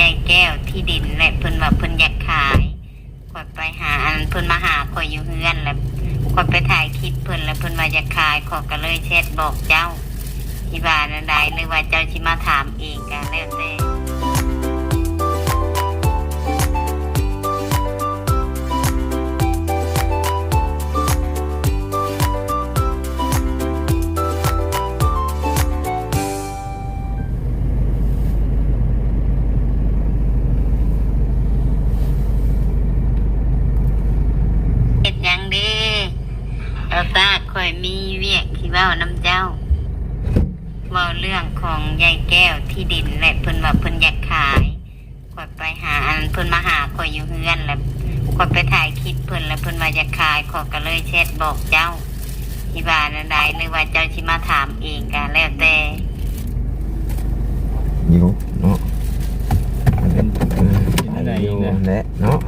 ยายแก้วที่ดินและเพิ่นว่าเพิ่นอยากขายขอยไปหาอันเพิ่นมาหาขอยอยู่เฮือนแล้วขอยไปถ่ายคลิปเพิ่นแล้วเพิ่นว่าอยากขายขอยก็เลยแชทบอกเจ้าที่ว่านั่นใดหรือว่าเจ้าชิมาถามเองก็แล้วแต่ ว้าเรื่องของยายแก้วที่ดินและเพิ่นว่าเพิ่นอยากขายคอยไปหาอันเพิ่นมาหาคอยอยู่เฮือนแล้วคอยไปถ่ายคลิปเพิ่นแล้วเพิ่นว่าอยากขายคอยก็เลยแชทบอกเจ้าที่ว่านั่นใดหรือว่าเจ้าสิมาถามเองก็แล้วแต่อยู่เนาะเป็นเอออะไรอยู่นะแหละเนาะ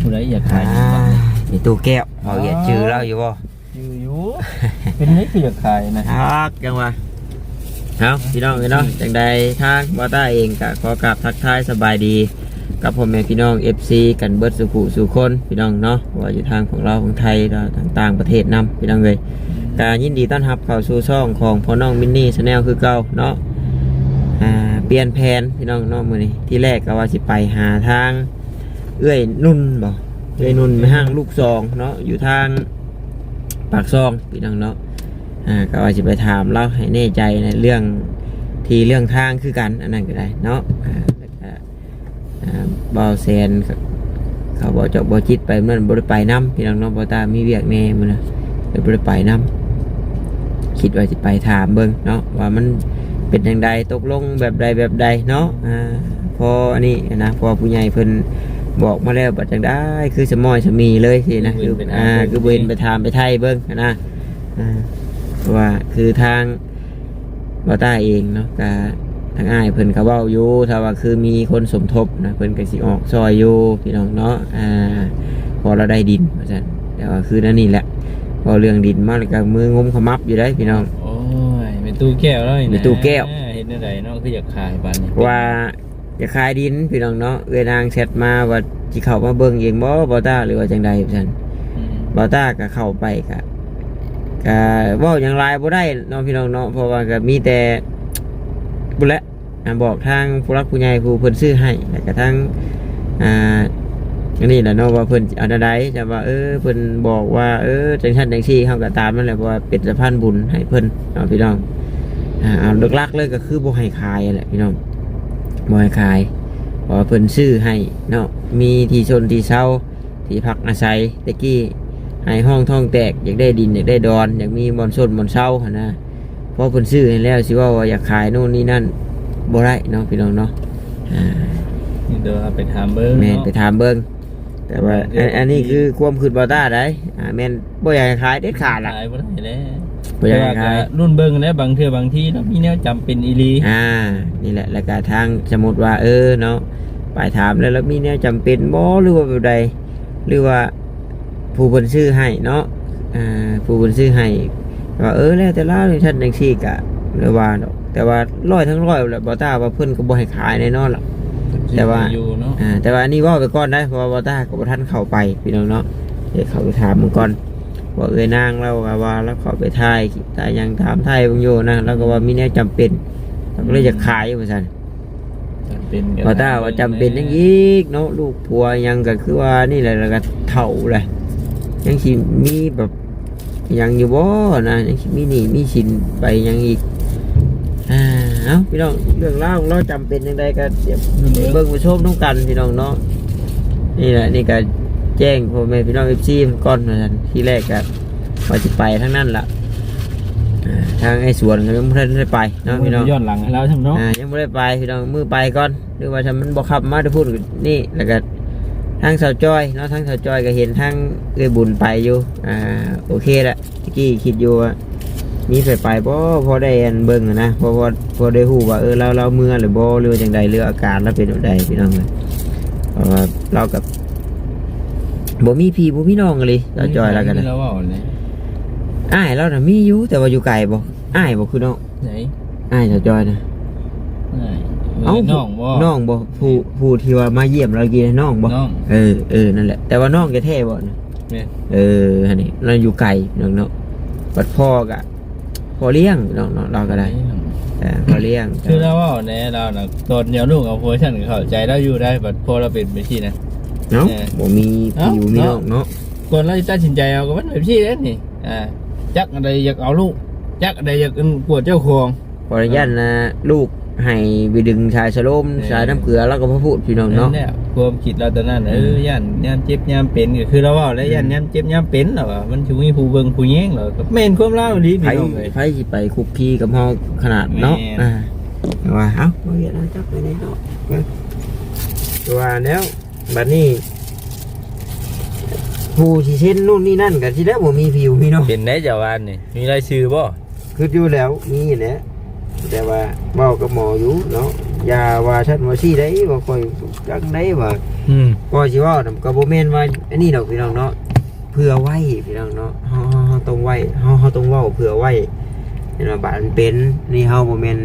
ผู้ใดอยากอ่าขายอยู่บ้างมีตู้แก้วเอาเหยียดชื่อเราอยู่บ่อยู่อยู่เป็นนี่คืออยากขายนะทักจังวะ เอาพี่น้องพี่น้องจังใดทางบอต้าเองก็ขอกราบทักทายสบายดีกับพ่อแม่พี่น้อง FC กันเบิดสุขุสุคนพี่น้องเนาะว่าอยู่ทางของเราของไทยเราต่างประเทศนํพี่น้องเลยก็ยินดีต้อนรับเข้าสู่ช่องของพ่อน้องมินนี่ชาแนลคือเก่าเนาะเปลี่ยนแผนพี่น้องเนาะมื้อนี้ที่แรกก็ว่าสิไปหาทางเอื้อยนุ่นบ่เอื้อยนุ่นห้างลูกซองเนาะอยู่ทางปากซองพี่น้องเนาะ อ่าก็ว่าจะไปถามเล่าให้แน่ใจในเรื่องที่เรื่องทางคือกันอันนั้นก็ได้เนาะอ่าแล้วก็อ่าบอแซนเขาเขาบอกจบอจิตไปเมื่อนั้นบริไปน้ำพี่น้องเนาะบอตามีเวียกแน่มันนะเลยบริไปน้ำคิดว่าจะไปถามเบิ่งเนาะว่ามันเป็นอย่างใดตกลงแบบใดแบบใดเนาะอ่าพออันนี้นะพอผู้ใหญ่เพิ่นบอกมาแล้วบัดจังได้คือสมอยสมีเลยสินะคืออ่าคือเวนไปทามไปไทยเบิ้งนะอ่า เพราะว่าคือทางบาต้าเองเนาะกทางอ้ายเพิ่นก็เว้าอยู่ถ้าว่าคือมีคนสมทบนะเพิ่นก็สิออกซอยอยู่พี่น้องเนาะอ่าพอเราได้ดินว่าซั่นแต่ว่าคือนั่นนี่แหละพอเรื่องดินมาแล้วก็มืองมขมับอยู่ได้พี่น้องโอ้ยเป็นตู้แก้วแล้วนี่นะเป็นตู้แก้วเห็นอะไรเนาะคืออยากขายบ้านนี้ว่าจะขายดินพี่น้องเนาะเอ้ยนางแชทมาว่าสิเข้ามาเบิ่งเองบ่บ่ต้าหรือว่าจังใดว่าซั่นอืมบาต้าก็เข้าไปก็ ก็ว่าอย่างไรบ่ได้น้องพี่น้องเนาะเพราะว่าก็มีแต่บุญละบอกทางผู้รักผู้ใหญ่ผู้เพิ่นซื้อให้แล้วก็ทางอ่าอันนี้แหละเนาะว่าเพิ่นเอาใดจะว่าเออเพิ่นบอกว่าเออจังซั่นจังซี่เฮาก็ตามนั่นแหละเพราะว่าเป็นสะพานบุญให้เพิ่นเนาะพี่น้องอ่าเอาลักๆเลยก็คือบ่ให้ขายแหละพี่น้องบ่ให้ขายเพราะว่าเพิ่นซื้อให้เนาะมีที่ชนที่เช่าที่พักอาศัยตะกี้ ให้ห้องท่องแตกอยากได้ดินอยากได้ดอน อยากมีบอนส้นบอนเศร้าหั่นนะเพราะเพิ่นซื้อให้แล้วสิว่าว่าอยากขายโน่นนี่นั่นบ่ได้เนาะพี่น้องเนาะอ่านี่เดี๋ยวเอาไปถามเบิ้งแม่นเนาะไปถามเบิ่งแต่ว่าอันอันนี้คือความคิดบ่ต้าได้อ่าแม่นบ่อยากให้ขายเด็ดขาดล่ะขายบ่ได้แล้วบ่อยากให้ขายแต่ว่รุ่นเบิ้งแล้วบางเทื่อบางทีเนาะมีแนวจำเป็นอีหลีอ่านี่แหละแล้วก็ทางสมมุติว่าเออเนาะไปถามแล้วแล้วมีแนวจำเป็นบ่หรือว่าแบบใดหรือว่า ผู้เพิ่นซื้อให้เนาะอ่าผู้เพิ่นซื้อให้ว่าเออแล้วแต่ละนี่ท่านจังซี่กะเลยว่าดอกแต่ว่าร้อยทั้งร้อยแหละบ่ตาว่าเพิ่นก็บ่ให้ขายแน่นอนหรอกแต่ว่าอยู่เนาะอ่าแต่ว่าอันนี้เว่าไปก่อนได้เพราะว่าบ่ตาก็บ่ทันเข้าไปพี่น้องเนาะเดี๋ยวเขาไปถามมึงก่อนว่าเอ้ยนางเราว่าว่าแล้วเขาไปถ่ายถ่ายยังถามไทยเบิ่งอยู่นะแล้วก็ว่ามีแนวจำเป็นเราก็เลยจะขายว่าซั่นจำเป็นก็บ่ตาว่าจำเป็นจังอีกเนาะลูกผัวยังก็คือว่านี่แหละแล้วก็เฒ่าเลย ยังสิมีแบบยังอยู่บ่นะยังสิมีหนี้มีสินไปยังอีกอ่าเอ้าพี่น้องเรื่องราวของเราจำเป็นยังไงก็เดี๋ยวเบิ่งไปชมน้องกันพี่น้องเนาะนี่แหละนี่ก็แจ้งพ่อแม่พี่น้องเอฟซีก่อนนะท่านที่แรกก็ว่าจะไปทั้งนั้นล่ะอ่าทางไอ้สวนก็ยังไม่ได้ไปเนาะพี่น้อง ย้อนหลังให้เราทั้งเนาะ อ่ายังไม่ได้ไปพี่น้องมือไปก่อนหรือว่าถ้ามันบอกขับมาได้พูดนี่แล้วก็ ทางสาวจอยเนาะทางสาวจอยก็เห็นทางเอ้ยบุญไปอยู่อ่าโอเคละตะกี้คิดอยู่ว่ามีไปไปบ่พอได้อันเบิ่งอะนะพอพอพอได้ฮู้ว่าเออเราเราเมื่อหรือบ่หรือว่าจังใดหรืออาการเราเป็นแบบใดพี่น้องเลยเพราะว่าเรากับบ่มีพี่บ่มีน้องเลยเราจอยแล้วกันนะเราเว้าเนี่ยอ้ายเราน่ะมีอยู่แต่ว่าอยู่ไกลบ่อ้ายบ่คือน้องไหนอ้ายเราจอยนะไหน เอ้าน้องบ่น้องบ่ผู้ผู้ที่ว่ามาเยี่ยมเรากินน้องบ่น้อง เออเออนั่นแหละ แต่ว่าน้องแกแท้บ่นะแม่น เอออันนี้เราอยู่ไกลน้องเนาะบัดพ่อกะพ่อเลี้ยงน้องเนาะเราก็ได้แต่พ่อเลี้ยงคือเราเว่าแน่เราน่ะตอนเดียวลูกเอาผัวฉันก็เข้าใจเราอยู่ได้บัดพอเราเป็นไปที่นะ เนาะเออบ่มีพี่อยู่มีน้องเนาะ ก่อนเราจะตัดสินใจเอาก็มันแบบที่นั่นนี่อ่าจักอะไรอยากเอาลูก จักอะไรอยากกวดเจ้าของ ขออนุญาตนะลูก ให้ไปดึงชายสโลมเออชายน้ำเกลือแล้วก็มาพูดพี่น้องนั่เนาะนแหละความคิดเราตอนนั้นเออย่านย่านเจ็บย่านเป็นก็คือเราเว่าแล้วย่านย่านเจ็บย่านเป็นหรอวะมันชูมีผู้เบิ่งผู้แย่งหรอก็แม่นความเล่าดีไผพี่น้องเลยไผสิไปคุกคีกับเฮาขนาดเนาะแม่นอ่าว่าเอ้าบ่เห็นแล้วจักไปไหนเนาะว่าแล้วบัดนี้ผู้ที่เช่นนู่นนี่นั่นก็สิได้บ่มีผิวมีเนาะเป็นได้เจ้าวานนี่มีรายชื่อบ่คืออยู่แล้วมีแหละ แต่ว่าเว้ากับหมออยู่เนาะอย่าว่าฉันว่าซี่ได้บ่ค่อยจักได้ว่าอืมก็สิเว้านำก็บ่แม่นว่าอันนี้ดอกพี่น้องเนาะเพื่อไว้พี่น้องเนาะเฮาเฮาเฮาต้องไว้เฮาเฮาต้องเว้าเพื่อไว้เห็นว่าบาดมันเป็นนี่เฮาบ่แม่น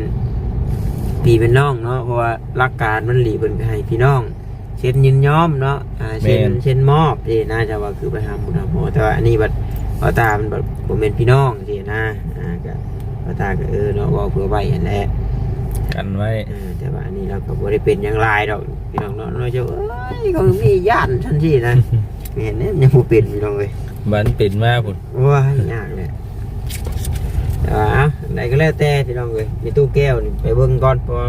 พี่เป็นน้องเนาะเพราะว่าหลักการมันหลีเพิ่นไปให้พี่น้อง เช่นยินยอมเนาะอ่าเช่นเช่นมอบที่น่าจะว่าคือไปหาหมู่หาหมอแต่ว่าอันนี้บัดเอาตามันแบบบ่แม่นพี่น้องที่นะอ่าก็ เอาตาก็เออเนาะเว้าเพื่อไว้นั่นแหละกันไว้เออแต่ว่าอันนี้เราก็บ่ได้เป็นอย่างไรดอกพี่น้องเนาะเราจะเอ้ยเขามีญาติทันทีนะเห็นเนี่ยยังบ่เป็นพี่น้องเลยบันเป็นมากพุ่นว้ายยากเลยแต่ว่าเอาไหนก็แล้วแต่พี่น้องเลยมีตู้แก้วนี่ไปเบิ่งก่อนเพราะว่า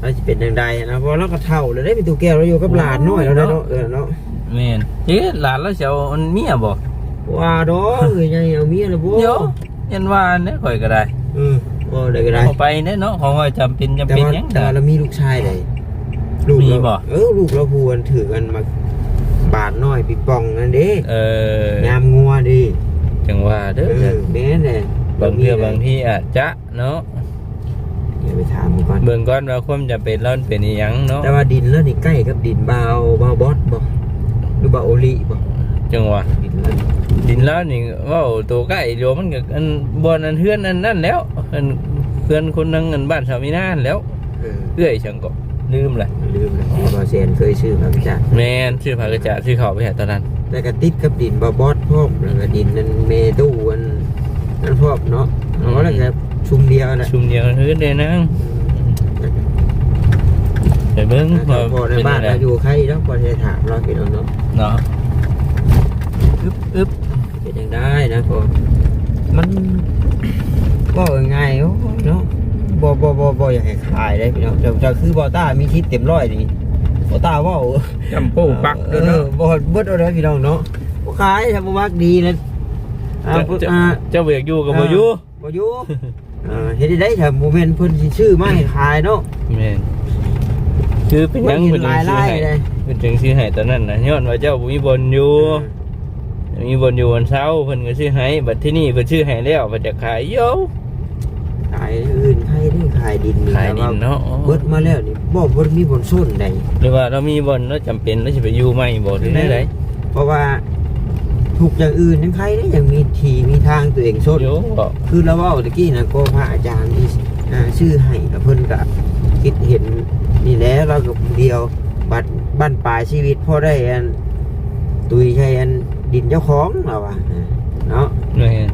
เราจะเป็นอย่างใดนะเพราะเราก็เท่าแล้วได้มีตู้แก้วเราอยู่กับหลานน้อยแล้วนะเนาะเออเนาะ แม่นเอ๊ะหลานแล้วเสียวมันเมียบ่ว่าดอกเอ้ยยังเอาเมียและบ่ โย ยันว่าเนี่ยข่อยก็ได้อืมบ่ได้ก็ได้เอาไปเนี่ยเนาะของข่อยจำเป็นจำแต่เป็นว่าหยังแต่ได้ ว่าเรามีลูกชายเลยลูกมีเราบ่เออลูกเราพูกันถือกันมาบาดน้อยปิดปองนั่นเด้เออยามงัวดิจังว่าเด้อเออแม่นเลยบางเทื่อบางที่อาจจะเนาะเดี๋ยวไปถามมันก่อน เบิ่งก่อนว่าความจำเป็นแล้วมันเป็นอีหยังเนาะแต่ว่าดินแล้วนี่ใกล้กับดินบาวบาวบอสบ่หรือบาวโอลีบ่จังว่าดินแล้วนี่ ดินแล้วนี่เว่าตัวใกล้เดียวมันก็อันบอนอันเฮือนอันนั่นแล้วอันเพื่อนคนนึงอันบ้านสามีนานแล้วเออเอื้อยจังก็ลืมเลยลืมเลยที่บาวเซนเคยชื่อพระพิจารแม่นชื่อพากระจะชื่อเขาไปหาตอนนั้นแล้วก็ติดกับดินบาวบอสพร้อมแล้วก็ดินนั่นเมตู้อันนั่นพร้อมเนาะเอาแล้วก็ชุมเดียวน่ะชุมเดียวกันเฮือนเลยนะไปเบิ่งถ้าพอในเป็นบ้านอะไรเราอยู่ใครแล้วพอจะถามเราพี่น้องเนาะเนาะอึ๊บอึ๊บ เป็นยังได้นะพอมันก็ง่ายๆเนาะบ่บ่บ่บ่อยากให้ขายได้พี่น้องแต่แต่คือบอต้ามีคลิปเต็มร้อยนี่บอต้าเว่าจำโป้ปักเอเด้ออเนาะบ่เบิดเอาได้พี่น้องเนาะบ่ขายทำบ่มักดีนะอ่าเจ้าอ่าเจ้าเบียกอยู่กับบ่อยู่บ่อยู่อ่าเฮ็ดได้ถ้าบ่แม่นเพิ่นสิชื่อมาให้ขายเนาะแม่นคือเป็นหยังเห็เป็นนจังลายซื้อลายให้เลยเป็นจังซื้อให้ตอนนั้นน่ะย้อนว่าเจ้าบ่มีบนอยู่ มีบนอยู่วันเช้าเพิ่นก็ซื้อให้บัดที่นี่เพิ่นซื้อให้แล้วเพิ่นจะขายโยขายอื่นใครได้ขายดินนี่ขายดินเนาะเบิดมาแล้วนี่บ่บ่มีบนส้นใดหรือว่าเรามีบนแล้วจำเป็นแล้วสิไปอยู่ใหม่บ่หรือได้ไดเพราะว่าถูกอย่างอื่นยังใครได้ยังมีทีมีทางตัวเองส้นโยบ่คือเราเว่าตะกี้นะก็พระอาจารย์ที่อ่าชื่อให้กับเพิ่นก็คิดเห็นนี่แหล้วเรากับเดียวบัดบ้านปลายชีวิตพ่อได้อันตุยใช้อัน ดินเจ้าของเราอะเนาะแม่น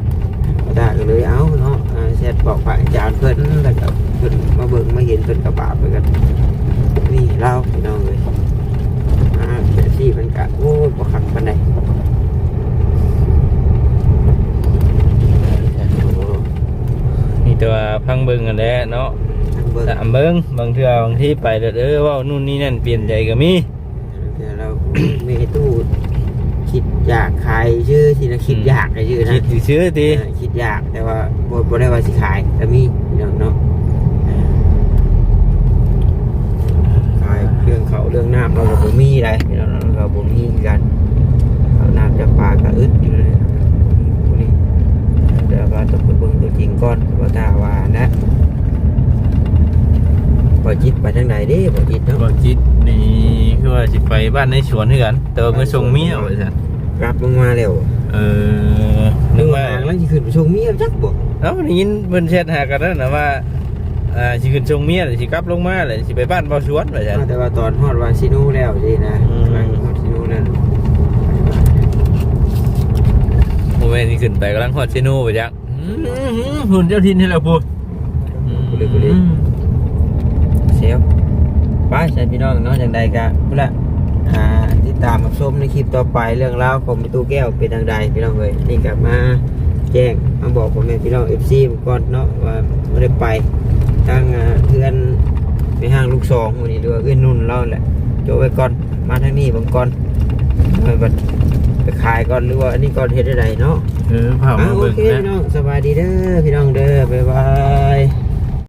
ก็ได้ก็เลยเอาเนาะอ่าเสร็จบอกพระอาจารย์เพิ่นแล้วก็เพิ่นมาเบิ่งมาเห็นเพิ่นกระบาดไปกันนี่เราพี่น้องเลยอ่าแต่ที่มันกะโอ้ยบ่ขัดปานใดโอ้มีแต่ว่าพังเบิ่งกันแหละเนาะทางเบิ่งตามเบิ่งบางเทื่อบางที่ไปแล้วเด้อเว้านู่นนี่นั่นเปลี่ยนใจก็มีแต่เราไม่ตู้ คิดอยากขายชื่อที่นะคิดอยากไอ้ชื่อนะคิดสิซื้อติเออคิดอยากแต่ว่าบ่บ่ได้ว่าสิขายแต่มีพี่น้องเนาะเออขายเรื่องเขาเรื่องน้ำเราก็บ่มีอะไรพี่น้องเราก็บ่มีกันเอาน้ำจากปลาก็อึดอยู่เลยพวกนี้เดี๋ยวว่าต้องไปเบิ่งตัวจริงก่อนว่าถ้าว่านะ บ่จิตไปทางไหนเด้บ่จิตเนาะบ่คิดนี่คือว่าสิไปบ้านในสวนคือกันแต่ว่าเมื่อส่งเมียว่าซั่นกลับลงมาแล้วเออนึนึกกว่าว่าแล้วสิขึ้นไปชงเมียจักบ่เอ้าได้ยินเพิ่นแชทหากันแล้วนะว่าอ่าสิขึ้นชงเมียเลยสิกลับลงมาเลยสิไปบ้านเบาสวนว่าจันแต่ว่าตอนฮอดวาซินูแล้วสินะอืมฮอดซินูนั่นโมเมนต์ที่ขึ้นไปกำลังฮอดเซโนไปจังอื้อหือหุ่นเจ้าทินให้เราพูดกู เลยกูเลยเซลไปใช่พี่น้องเนาะจังใดก็พุ่นละอ่าติดตามรับชมในคลิปต่อไปเรื่องราวของประตูแก้วเป็นทางใดพี่น้องเอ้ยนี่กลับมาแจ้งมาบอกพ่อแม่พี่น้อง FC ผมก่อนเนาะว่าบ่ได้ไปทางอ่าเพื่อนไปห้างลูกสองวันนี้หรือว่าเอื้อนนุ่นเราแหละโจไว้ก่อนมาทางนี้ผมก่อนไปบัดไปขายก่อนหรือว่าอันนี้ก่อนเฮ็ดได้ไดเนาะเออเผาอ่ามาโอเบิ่งเคนะพี่น้องสบายดีเด้อพี่น้องเด้อบ๊ายบาย